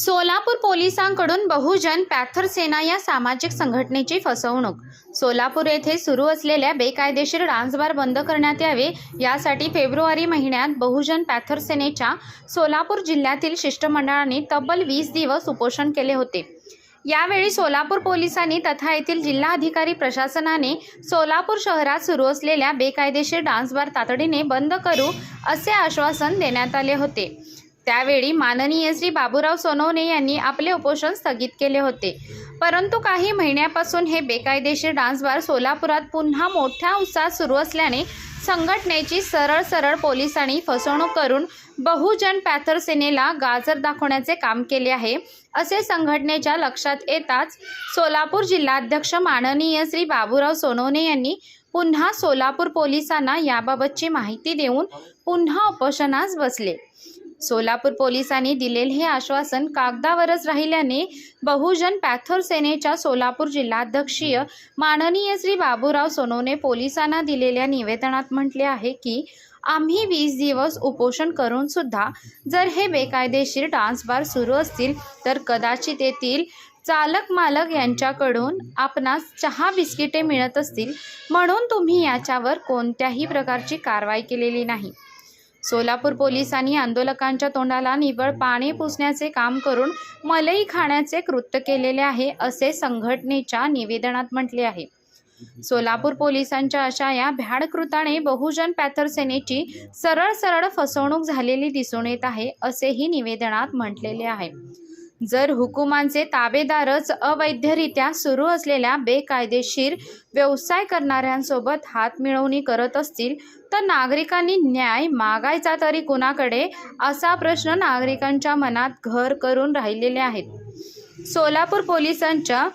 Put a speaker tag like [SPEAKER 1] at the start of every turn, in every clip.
[SPEAKER 1] सोलापूर पोलिसांकडून बहुजन पॅथर सेना या सामाजिक संघटनेची फसवणूक. सोलापूर येथे सुरू असलेल्या बेकायदेशीर डान्स बार बंद करण्यात यावे यासाठी फेब्रुवारी महिन्यात बहुजन पॅथर सेनेच्या सोलापूर जिल्ह्यातील शिष्टमंडळाने तब्बल वीस दिवस उपोषण केले होते. यावेळी सोलापूर पोलिसांनी तथा येथील जिल्हाधिकारी प्रशासनाने सोलापूर शहरात सुरू असलेल्या बेकायदेशीर डान्स बार तातडीने बंद करू असे आश्वासन देण्यात आले होते. त्यावेळी माननीय श्री बाबूराव सोनवणे यांनी आपले उपोषण स्थगित केले होते. परंतु काही महिन्यापासून हे बेकायदेशीर डान्स बार सोलापुरात पुन्हा मोठ्या उत्साहात सुरू असल्याने संघटनेची सरळ सरळ पोलिसांनी फसवणूक करून बहुजन पॅथर सेनेला गाजर दाखवण्याचे काम केले आहे. असे संघटनेच्या लक्षात येताच सोलापूर जिल्हाध्यक्ष माननीय श्री बाबूराव सोनवणे यांनी पुन्हा सोलापूर पोलिसांना याबाबतची माहिती देऊन पुन्हा उपोषणास बसले. सोलापूर पोलिसांनी दिलेले हे आश्वासन कागदावरच राहिल्याने बहुजन पॅथर सेनेच्या सोलापूर जिल्हाध्यक्षीय माननीय श्री बाबूराव सोनवणे पोलिसांना दिलेल्या निवेदनात म्हटले आहे की आम्ही वीस दिवस उपोषण करून सुद्धा जर हे बेकायदेशीर डान्स बार सुरू असतील तर कदाचित येथील चालक मालक यांच्याकडून आपणास चहा बिस्किटे मिळत असतील म्हणून तुम्ही याच्यावर कोणत्याही प्रकारची कारवाई केलेली नाही. सोलापूर पोलिसांनी आंदोलकांच्या तोंडाला निवळ पाणी पुसण्याचे काम करून मलई खाण्याचे कृत्य केलेले आहे असे संघटनेच्या निवेदनात म्हटले आहे. सोलापूर पोलिसांच्या अशा या भ्याड कृताने बहुजन पॅथरसेनेची सरळ सरळ फसवणूक झालेली दिसून येत आहे असेही निवेदनात म्हटलेले आहे. जर हुकुमांचे ताबेदारच अवैधरित्या सुरू असलेल्या बेकायदेशीर व्यवसाय करणाऱ्यांसोबत हात मिळवणी करत असतील तर नागरिकांनी न्याय मागायचा तरी कुणाकडे? असा प्रश्न नागरिकांच्या मनात घर करून राहिलेले आहेत. सोलापूर पोलिसांच्या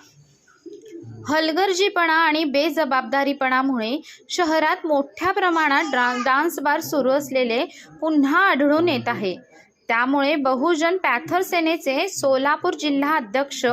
[SPEAKER 1] हलगर्जीपणा आणि बेजबाबदारीपणामुळे शहरात मोठ्या प्रमाणात डान्स बार सुरू असलेले पुन्हा आढळून येत आहे. त्यामुळे बहुजन पॅथर सेनेचे सोलापूर जिल्हा अध्यक्ष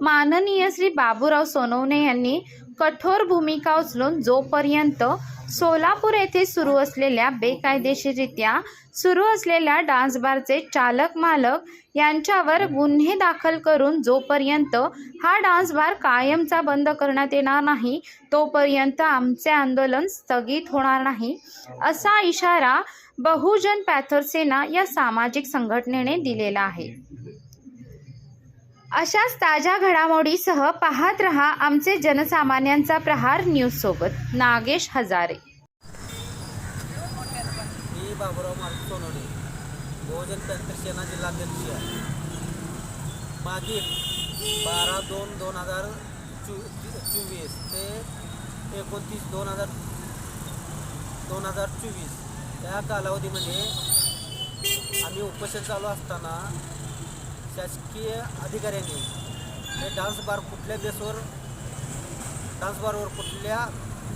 [SPEAKER 1] माननीय श्री बाबूराव सोनवणे यांनी कठोर भूमिका उचलून जोपर्यंत सोलापूर येथे सुरू असलेल्या बेकायदेशीररित्या सुरू असलेल्या डान्सबारचे चालक मालक यांच्यावर गुन्हे दाखल करून जोपर्यंत हा डान्सबार कायमचा बंद करण्यात येणार नाही तोपर्यंत आमचे आंदोलन स्थगित होणार नाही असा इशारा बहुजन पॅथरसेना या सामाजिक संघटनेने दिलेला आहे. अशाच ताज्या घडामोडीसह पाहत रहा आमचे जनसामान्यांचा प्रहार न्यूज सोबत. नागेश हजारे.
[SPEAKER 2] मी बाबुराव मारुती सोनवणे बहुजन तंत्र सेना जिल्हाध्यक्ष. आहे मागील बारा दोन दोन हजार चो चोवीस ते एकोणतीस दोन हजार दोन हजार चोवीस या कालावधीमध्ये आम्ही उपोषण चालू असताना शासकीय अधिकाऱ्यांनी हे डान्स बार कुठल्या बेसवर डान्स बारवर कुठल्या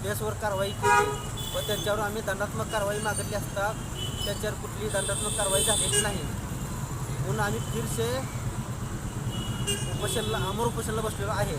[SPEAKER 2] बेसवर कारवाई केली व त्यांच्यावर आम्ही दंडात्मक कारवाई मागितली असता त्यांच्यावर कुठली दंडात्मक कारवाई झालेली नाही. म्हणून आम्ही फिरसे उपोषणला अमर उपोषणला बसलेलो आहे.